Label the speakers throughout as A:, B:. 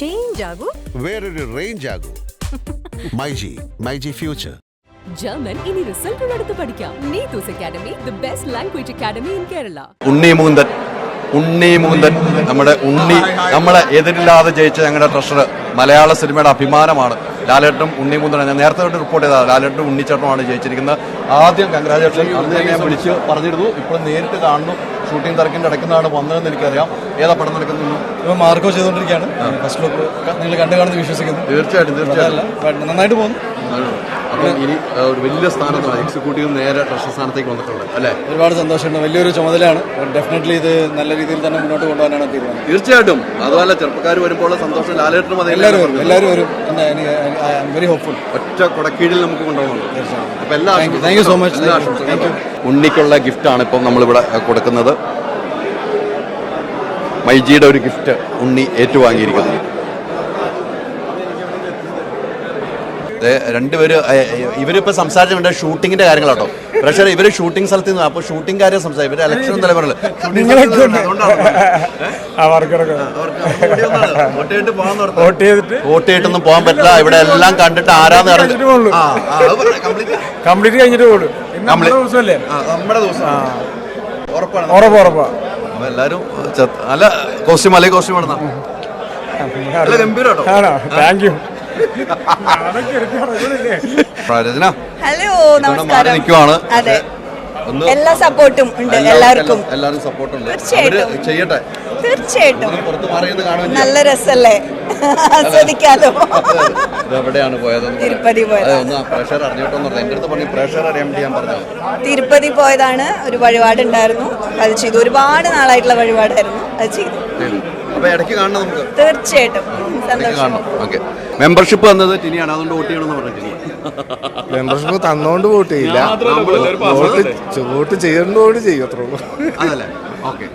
A: Change ആകൂ
B: വേറൊരു range ആകൂ മൈജി മൈജി ഫ്യൂച്ചർ
C: ജർമ്മൻ ഇനി റിസൾട്ട് എടുത്ത് പഠിക്കാം. Neethu's academy the best language academy in Kerala
D: Unni Mukundan Unni Mukundan. നമ്മുടെ ഉണ്ണി നമ്മളെ എതിരില്ലാതെ ജയിച്ച ഞങ്ങളുടെ ട്രഷർ മലയാള സിനിമയുടെ അഭിമാനമാണ്. ലാലേട്ടും ഉണ്ണി മുകുന്ദൻ ഞാൻ നേരത്തെ തൊട്ട് റിപ്പോർട്ട് ചെയ്താൽ ലാലേട്ടും ഉണ്ണിച്ചേട്ടനുമാണ് ജയിച്ചിരിക്കുന്നത്. ആദ്യം കൺഗ്രാജുലേഷൻ അന്ന് തന്നെ ഞാൻ വിളിച്ച് പറഞ്ഞിരുന്നു. ഇപ്പോൾ നേരിട്ട് കാണുന്നു. ഷൂട്ടിംഗ് തിരക്കിന്റെ ഇടയ്ക്കുന്നതാണ് വന്നതെന്ന് എനിക്കറിയാം. ഏതാ പടം നടക്കുന്നു
E: ഇപ്പൊ മാർക്കോ ചെയ്തുകൊണ്ടിരിക്കുകയാണ്. ഫസ്റ്റ് ലുക്ക് നിങ്ങൾ കണ്ടു കാണുന്നത് വിശ്വസിക്കുന്നു.
D: തീർച്ചയായിട്ടും തീർച്ചയായിട്ടും.
E: നന്നായിട്ട് പോകുന്നു.
D: ഇനി ഒരു വലിയ സ്ഥാനത്താണ് എക്സിക്യൂട്ടീവ് നേരെ ട്രഷർ സ്ഥാനത്തേക്ക് വന്നിട്ടുള്ളത്. അല്ലേ?
E: ഒരുപാട് സന്തോഷമുണ്ട്. വലിയൊരു ചുമതലയാണ്. ഡെഫിനറ്റ്ലി ഇത് നല്ല രീതിയിൽ തന്നെ മുന്നോട്ട് കൊണ്ടുപോകാനാണ് തീരുമാനം.
D: തീർച്ചയായിട്ടും. അതുപോലെ ചെറുപ്പക്കാർ വരുമ്പോൾ സന്തോഷം ലാലേട്ടനും അത്
E: എല്ലാവരും എല്ലാവരും വരും. Very hopeful.
D: ഒറ്റ കൊടക്കീഴിൽ നമുക്ക് കൊണ്ടുപോകണം താങ്ക് എല്ലാ താങ്ക്
E: യു സോ
D: മച്ച്. ഉണ്ണിക്കുള്ള ഗിഫ്റ്റാണ് ഇപ്പം നമ്മളിവിടെ കൊടുക്കുന്നത്. മൈജിയുടെ ഒരു ഗിഫ്റ്റ് ഉണ്ണി ഏറ്റുവാങ്ങിയിരിക്കുന്നു ദേ, രണ്ടുപേര് ഇവരിപ്പോൾ സംസാരിച്ചിട്ടുണ്ട് ഷൂട്ടിങ്ങിന്റെ കാര്യങ്ങളാട്ടോ. പ്രഷർ ഇവർ ഷൂട്ടിംഗ് സ്ഥലത്ത് നിന്ന് അപ്പോൾ ഷൂട്ടിംഗ് കാര്യം സംസാരിക്കും. ഇവർ ഇലക്ഷൻ
F: വോട്ട്
D: ചെയ്തിട്ടൊന്നും പോകാൻ പറ്റില്ല. ഇവിടെ എല്ലാം കണ്ടിട്ട് ആരാന്ന്.
F: കംപ്ലീറ്റ് കഴിഞ്ഞിട്ട് പോകും ഇന്ന് നമ്മുടെ ദിവസമല്ലേ?
D: നമ്മുടെ ദിവസം. ഉറപ്പാണ്.
F: ഉറപ്പ് ഉറപ്പാ.
D: അപ്പൊ എല്ലാരും ചെ- കോസ്റ്റ്യൂം അല്ലെ കോസ്റ്റ്യൂം ഇടുന്ന
F: താങ്ക് യു
G: ഹലോ നമസ്കാരം.
D: നിൽക്കുവാണ്
G: അതെ. എല്ലാ സപ്പോർട്ടും ഉണ്ട് എല്ലാവർക്കും
D: എല്ലാവരും സപ്പോർട്ട്. ചെയ്യട്ടെ.
G: തീർച്ചയായിട്ടും. നല്ല രസല്ലേ? ആസ്വദിക്കാലോ?
D: എവിടെയാണ് പോയത്
G: തിരുപ്പതി തിരുപ്പതി പോയതാണ്. ഒരു വഴിപാടുണ്ടായിരുന്നു. അത് ചെയ്തു. ഒരുപാട് നാളായിട്ടുള്ള വഴിപാടായിരുന്നു അത് ചെയ്തു. തീർച്ചയായിട്ടും.
D: മെമ്പർഷിപ്പ് വന്നത് ടിനിയാണ്. അതുകൊണ്ട് വോട്ട് ചെയ്യണമെന്ന് പറഞ്ഞു ടിനി
F: മെമ്പർഷിപ്പ് തന്നോണ്ട് വോട്ട് ചെയ്യില്ല. വോട്ട് വോട്ട് ചെയ്യേണ്ടോട് ചെയ്യും അത്രേ ഉള്ളൂ.
D: അതല്ലേ? ഓക്കെ.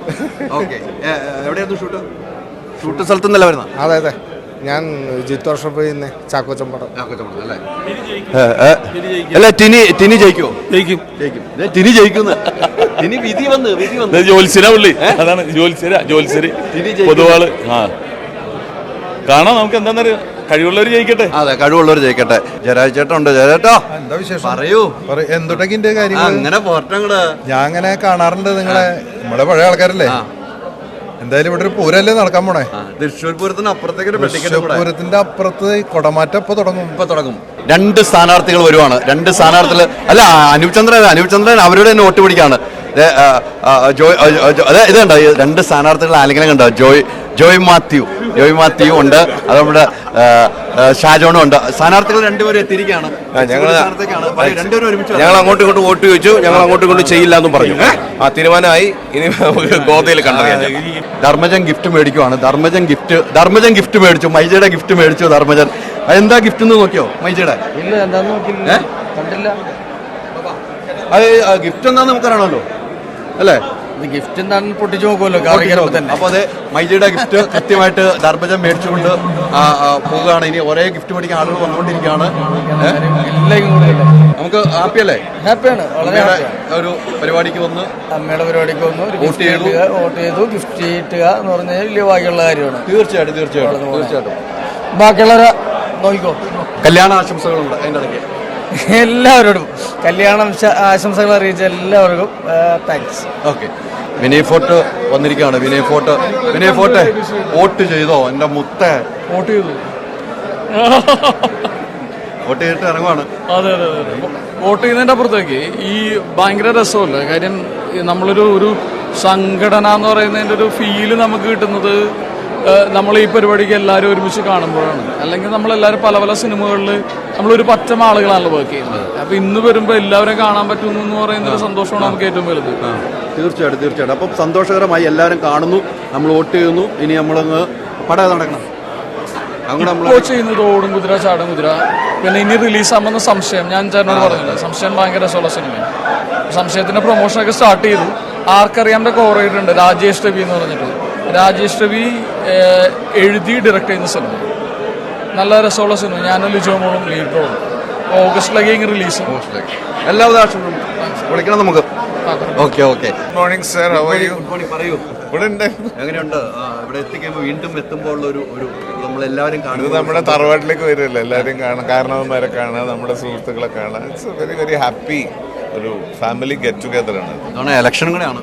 D: ഓക്കെ. എവിടെയായിരുന്നു ഷൂട്ട്? ഷൂട്ട് സ്ഥലത്ത് നിന്നല്ല വരുന്ന
F: അതെ അതെ. ഞാൻ ജിത്തു വർഷപ്പ് ഇന്ന് ചാക്കോച്ചമ്പടം.
D: അല്ലേ? അല്ല ടിനി ടിനി ജയിക്കോ.
H: ജയിക്കും.
D: ജയിക്കും ടിനി ജയിക്കുന്നു. ടിനി വിധി വന്ന് വിധി വന്ന്.
H: ജോത്സ്യര പുള്ളി. അതാണ് ജോത്സ്യര ജോത്സ്യര്. പൊതുവാൾ. ആ. കാണാം നമുക്ക് എന്താന്നറിയാം? കഴിവുള്ളവർ ജയിക്കട്ടെ.
D: അതെ കഴിവുള്ളവർ ജയിക്കട്ടെ. ജരാജേട്ടുണ്ട് ചേട്ടൻ ഉണ്ട് ജയരാട്ടോ
I: എന്താ വിശേഷം?
D: പറയൂ.
I: എന്തൊട്ടൊക്കെ കാര്യങ്ങൾ
D: അങ്ങനെ പോരട്ടെ അങ്ങട്
I: ഞാൻ അങ്ങനെ കാണാറുണ്ട് നിങ്ങളെ. നമ്മുടെ പഴയ ആൾക്കാരല്ലേ. എന്തായാലും ഇവിടെ ഒരു പൂരല്ലേ നടക്കാൻ പോണേ?
D: ആ, തൃശ്ശൂർ പൂരത്തിന് അപ്പുറത്തേക്ക്
I: പൂരത്തിന്റെ അപ്പുറത്ത് കൊടമാറ്റം ഇപ്പൊ തുടങ്ങും.
D: ഇപ്പൊ തുടങ്ങും. രണ്ട് സ്ഥാനാർത്ഥികൾ വരുവാണ്. രണ്ട് സ്ഥാനാർത്ഥികൾ അല്ല അനൂപ് ചന്ദ്രൻ അനൂപ് ചന്ദ്രൻ അവരുടെ തന്നെ വോട്ട് പിടിക്കാണ്. ദേ, ആ, ആ, ജോയ് അതെ ഇത് കണ്ടോ രണ്ട് സ്ഥാനാർത്ഥികൾ ആലിംഗനം കണ്ടോ? ജോയ് ജോയ് മാത്യു ജോയ് മാത്യു ഉണ്ട്. അത് നമ്മുടെ ഷാജോണും ഉണ്ട്. സ്ഥാനാർത്ഥികൾ രണ്ടുപേരും എത്തിയിരിക്കുകയാണ്.
J: ഞങ്ങൾ
D: സ്ഥാനത്തേക്കാണ്. രണ്ടുപേരും ഒരുമിച്ച്
J: ഞങ്ങൾ അങ്ങോട്ടും ഇങ്ങോട്ടും വോട്ട് ചോദിച്ചു. ഞങ്ങൾ അങ്ങോട്ടും ഇങ്ങോട്ടും ചെയ്യില്ല എന്നും പറഞ്ഞു. ആ തീരുമാനമായി. ഇനി നമുക്ക് ഗോതയിൽ കണ്ടറിയാം
D: ധർമ്മജൻ ഗിഫ്റ്റ് മേടിക്കുവാണ്. ധർമ്മജൻ ഗിഫ്റ്റ് ധർമ്മജൻ ഗിഫ്റ്റ് മേടിച്ചു. മൈജയുടെ ഗിഫ്റ്റ് മേടിച്ചു ധർമ്മജൻ. എന്താ ഗിഫ്റ്റ് എന്ന് നോക്കിയോ മൈജയുടെ? അത് ഗിഫ്റ്റ് എന്താന്ന് നമുക്കറിയണമല്ലോ. അല്ലേ?
E: ഗിഫ്റ്റ് എന്താണെന്ന് പൊട്ടിച്ചു നോക്കുമല്ലോ
D: അപ്പൊ അതെ മൈജിയുടെ ഗിഫ്റ്റ് കൃത്യമായിട്ട് ധർമ്മജൻ മേടിച്ചുകൊണ്ട് പോവുകയാണ്. ഇനി ഒരേ ഗിഫ്റ്റ് മേടിക്കാൻ ആളുകൾ വന്നുകൊണ്ടിരിക്കുകയാണ്. നമുക്ക് ഹാപ്പി അല്ലേ?
E: ഹാപ്പിയാണ് വളരെ
D: ഒരു പരിപാടിക്ക് വന്ന്
E: അമ്മയുടെ പരിപാടിക്ക് വന്ന്
D: വോട്ട് ചെയ്തു.
E: വോട്ട് ചെയ്തു ഗിഫ്റ്റ് കിട്ടുക എന്ന് പറഞ്ഞാൽ വലിയ ബാക്കിയുള്ള കാര്യമാണ്.
D: തീർച്ചയായിട്ടും തീർച്ചയായിട്ടും തീർച്ചയായിട്ടും.
E: ബാക്കിയുള്ളവരെ നോക്കിക്കോ.
D: കല്യാണ ആശംസകളുണ്ട് അതിന്റെ ഇടയ്ക്ക്.
E: എല്ലാവരോടും കല്യാണം ആശംസകൾ അറിയിച്ച എല്ലാവർക്കും താങ്ക്സ്
D: ഓക്കെ വിനയ് ഫോർട്ട് വന്നിരിക്കുകയാണ്. വിനയ് ഫോർട്ട് വിനയ് ഫോർട്ട് വോട്ട് ചെയ്തോ? എന്റെ മുത്ത.
E: വോട്ട് ചെയ്തു.
D: വോട്ട് ചെയ്തിട്ട് ഇറങ്ങുവാണ്.
H: അതെ അതെ അതെ. വോട്ട് ചെയ്യുന്നതിന്റെ അപ്പുറത്തേക്ക് ഈ ഭയങ്കര രസമല്ലേ? കാര്യം നമ്മളൊരു ഒരു സംഘടന എന്ന് പറയുന്നതിന്റെ ഒരു ഫീൽ നമുക്ക് കിട്ടുന്നത് നമ്മൾ ഈ പരിപാടിക്ക് എല്ലാവരും ഒരുമിച്ച് കാണുമ്പോഴാണ്. അല്ലെങ്കിൽ നമ്മളെല്ലാവരും പല പല സിനിമകളിൽ നമ്മളൊരു പറ്റം ആളുകളാണല്ലോ വർക്ക് ചെയ്യുന്നത്. അപ്പൊ ഇന്ന് വരുമ്പോൾ എല്ലാവരും കാണാൻ പറ്റുന്നു എന്ന് പറയുന്ന ഒരു സന്തോഷമാണ് നമുക്ക് ഏറ്റവും വലുത്.
D: തീർച്ചയായിട്ടും തീർച്ചയായിട്ടും. അപ്പം സന്തോഷകരമായി എല്ലാവരും കാണുന്നു. നമ്മൾ വോട്ട് ചെയ്യുന്നു. ഇനി നമ്മളങ്ങ് പടം നടക്കണം.
H: ഇപ്പോൾ ചെയ്യുന്നത് ഓടും കുതിര ചാടും കുതിര. പിന്നെ ഇനി റിലീസ് ആകുമെന്ന് സംശയം. ഞാൻ ചേട്ടനോട് പറഞ്ഞില്ല സംശയം ഭയങ്കര രസമുള്ള സിനിമയാണ് സംശയത്തിന്റെ പ്രൊമോഷനൊക്കെ സ്റ്റാർട്ട് ചെയ്തു. ആർക്കറിയാമിന്റെ കോറിയിട്ടുണ്ട് രാജേഷ് രവി എന്ന് പറഞ്ഞിട്ട്. രാജേഷ് രവി എഴുതി ഡയറക്ട് ചെയ്യുന്ന സിനിമ നല്ല രസമുള്ള സിനിമ ഞാനും ലിജോ മോളും ലീഡ് റോളും ഓഗസ്റ്റിലേക്ക് ഇങ്ങനെ റിലീസ്
D: എല്ലാവിധ ആശംസകളും വിളിക്കണം നമുക്ക്. Okay okay.
F: Morning sir
D: good morning പറയൂ.
F: ഇവിടെ ഉണ്ട്
D: എങ്ങനെയുണ്ട് ഇവിടെ എത്തിക്കുമ്പോൾ വീണ്ടും എത്തുമ്പോൾ ഉള്ള ഒരു ഒരു നമ്മളെല്ലാവരും കാണുന്നത്
F: നമ്മുടെ തറവാട്ടിലേക്ക് വരുമല്ലോ എല്ലാവരും കാണാം. കാരണവന്മാരെ കാണാം. നമ്മുടെ സുഹൃത്തുക്കളെ കാണാം. ഇറ്റ്സ് വെരി വെരി ഹാപ്പി ഒരു ഫാമിലി ഗെറ്റ് ടുഗദർ ആണ്.
D: ഇതാണ് ഇലക്ഷൻ കൂടെയാണ്.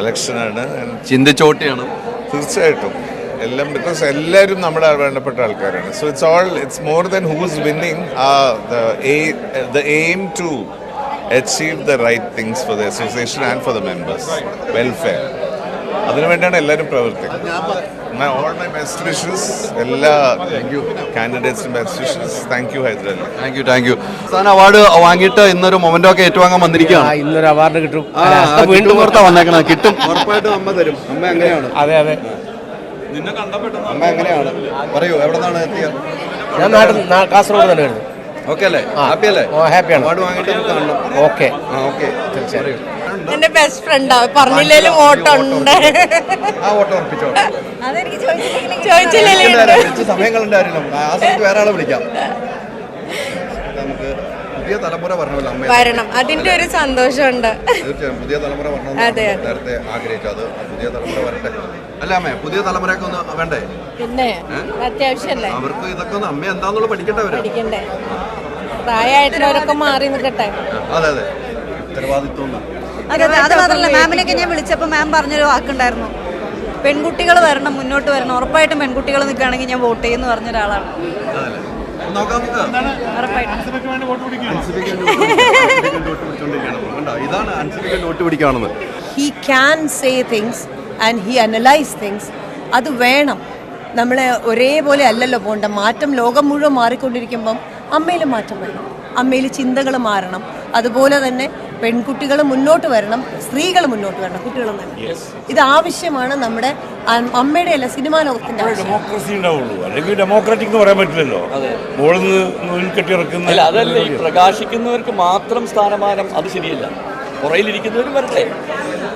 F: ഇലക്ഷനാണ്
D: ചിന്തിച്ചോട്ടിയാണ്.
F: തീർച്ചയായിട്ടും. എല്ലാം ബിക്കോസ് എല്ലാവരും നമ്മുടെ വേണ്ടപ്പെട്ട ആൾക്കാരാണ്. So it's all it's more than who's winning the aim to achieve the right things for the association and for the members welfare അതിനുവേണ്ടിയാണ് എല്ലാവരും പ്രവർത്തിക്കുന്നത്. ഓൾ മൈ ബെസ്റ്റ് വിഷസ് എല്ലാ കാൻഡിഡേറ്റ്സിനും best wishes thank you Hyderabad
D: thank you thank you സ്ഥാന award വാങ്ങിയിട്ട് ഇന്നൊരു memento ഒക്കെ ഏറ്റുവാങ്ങാൻ വന്നിരിക്കുകയാണ്.
E: ഇന്നൊരു അവാർഡ് കിട്ടും.
D: വീണ്ടും പുറത്താ വന്നേക്കണം കിട്ടും. ഉറപ്പായിട്ടും അമ്മ തരും. അമ്മ എങ്ങനെയാണ്?
E: അതെ അതെ.
D: അമ്മ എങ്ങനെയാണ്? പറയൂ എവിടെ നിന്നാണ് എത്തിയത്?
E: ഞാൻ നാട്ടിൽ കാസർഗോഡ് തന്നെ വരുന്നത്
D: ഓക്കെ അല്ലേ? ഹാപ്പി അല്ലേ?
E: ഹാപ്പിയാണ്
D: അവാർഡ് വാങ്ങിയിട്ട് കാണണം.
E: ഓക്കെ
D: ഓക്കെ
E: തീർച്ചയായും.
G: എന്റെ ബെസ്റ്റ് ഫ്രണ്ടാ പറഞ്ഞില്ലേലും
D: ആ ഓട്ടോ ഉറപ്പിച്ചോ? സമയങ്ങളുണ്ടായിരുന്നു ആ സമയത്ത് വേറെ ആളെ വിളിക്കാം. നമുക്ക് പുതിയ തലമുറ പറഞ്ഞല്ലോ അമ്മ
G: വരണം. അതിന്റെ ഒരു സന്തോഷമുണ്ട്.
D: തീർച്ചയായും പുതിയ തലമുറ വരണം
G: അതെ,
D: നേരത്തെ ആഗ്രഹിച്ചു. അത് പുതിയ തലമുറ വരട്ടെ. അല്ല അമ്മേ പുതിയ തലമുറയൊക്കെ ഒന്ന് വേണ്ടേ?
G: പിന്നെ അത്യാവശ്യമല്ലേ
D: അവർക്ക് ഇതൊക്കെ ഒന്ന് അമ്മ എന്താന്നുള്ള പഠിക്കട്ടെ അവർ?
G: പഠിക്കണ്ടേ? പ്രായമായിട്ടുള്ളവരൊക്കെ മാറി നിൽക്കട്ടെ?
D: അതെ അതെ. ഉത്തരവാദിത്വം
G: അതെ അത്. മാത്രമല്ല മാമിനൊക്കെ ഞാൻ വിളിച്ചപ്പോൾ മാം പറഞ്ഞൊരു വാക്കുണ്ടായിരുന്നു. പെൺകുട്ടികൾ വരണം മുന്നോട്ട് വരണം. ഉറപ്പായിട്ടും പെൺകുട്ടികൾ നിൽക്കുകയാണെങ്കിൽ ഞാൻ വോട്ട് ചെയ്യുമെന്ന് പറഞ്ഞ ഒരാളാണ്
A: he can say things and he analyse things അത് വേണം. നമ്മൾ ഒരേപോലെ അല്ലല്ലോ പോകേണ്ട മാറ്റം ലോകം മുഴുവൻ മാറിക്കൊണ്ടിരിക്കുമ്പം അമ്മയിൽ മാറ്റം വരണം. അമ്മയിൽ ചിന്തകൾ മാറണം. അതുപോലെ തന്നെ പെൺകുട്ടികൾ മുന്നോട്ട് വരണം സ്ത്രീകൾ മുന്നോട്ട് വരണം കുട്ടികളും തന്നെ ഇത് ആവശ്യമാണ് നമ്മുടെ അമ്മയുടെ അല്ല സിനിമാ ലോകത്തിന്റെ
K: ഡെമോക്രസി ഉണ്ടാവുള്ളൂ. അല്ലെങ്കിൽ ഡെമോക്രാറ്റിക് എന്ന് പറയാൻ പറ്റില്ലല്ലോ. മുകളിൽ കെട്ടിയിറക്കുന്ന
H: അല്ല അതല്ല ഈ പ്രകാശിക്കുന്നവർക്ക് മാത്രം സ്ഥാനമാനം അത് ശരിയല്ല. പുറയിലിരിക്കുന്നവരും വരട്ടെ.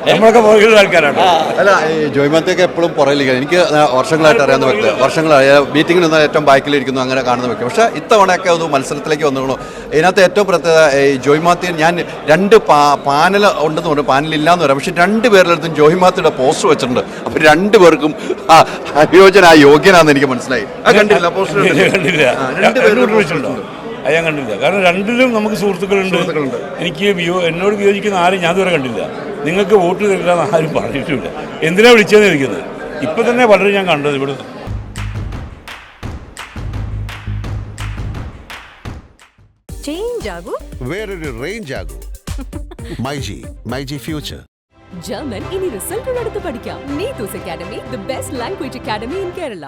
K: നമ്മളൊക്കെ പുറകിലുള്ള ആൾക്കാരാണ്.
D: അല്ല ഈ ജോയ്മത്തേക്ക് എപ്പോഴും പുറയിലിരിക്കുക എനിക്ക് വർഷങ്ങളായിട്ട് അറിയാവുന്ന വ്യക്തി വർഷങ്ങളായി. മീറ്റിംഗിൽ നിന്ന് ഏറ്റവും ബാക്കിലിരിക്കുന്നു അങ്ങനെ കാണുന്ന വ്യക്തി. പക്ഷേ ഇത്തവണയൊക്കെ ഒന്ന് മത്സരത്തിലേക്ക് വന്നു ഇതിനകത്ത് ഏറ്റവും പ്രത്യേകത ഈ ജോയ്മാത്തി ഞാൻ രണ്ട് പാ പാനൽ ഉണ്ടെന്ന് പറഞ്ഞു. പാനൽ ഇല്ലാന്ന് പറയാം. പക്ഷെ രണ്ട് പേരിലടുത്തും ജോയ്മാത്തിയുടെ പോസ്റ്റർ വെച്ചിട്ടുണ്ട്. അപ്പോൾ രണ്ട് പേർക്കും അനുയോജന യോഗ്യനാണെന്ന് യോഗ്യനാന്ന് എനിക്ക് മനസ്സിലായി. കണ്ടില്ല പോസ്റ്റർ
K: കണ്ടില്ല.
D: രണ്ട്
K: പേരും വെച്ചിട്ടുണ്ടോ അത് ഞാൻ കണ്ടില്ല. കാരണം രണ്ടിലും നമുക്ക് സുഹൃത്തുക്കളുണ്ട്. എനിക്ക് എന്നോട് വിയോജിക്കുന്ന ആരും ഞാൻ ഇതുവരെ കണ്ടില്ല. നിങ്ങൾക്ക് വോട്ട് തരില്ല എന്ന് ആരും പറഞ്ഞിട്ടില്ല. എന്തിനാ വിളിച്ചതെന്ന് ഇരിക്കുന്നത് ഇപ്പം തന്നെ വളരെ ഞാൻ കണ്ടത് ഇവിടെ.
C: ചേഞ്ച് ആകൂ.
B: വേറൊരു റേഞ്ച് ആകൂ. മൈജി മൈജി ഫ്യൂച്ചർ
C: ജർമ്മൻ ഇനി റിസൾട്ടുകൾ എടുത്ത് പഠിക്കാം. Neethu's academy the best language academy in Kerala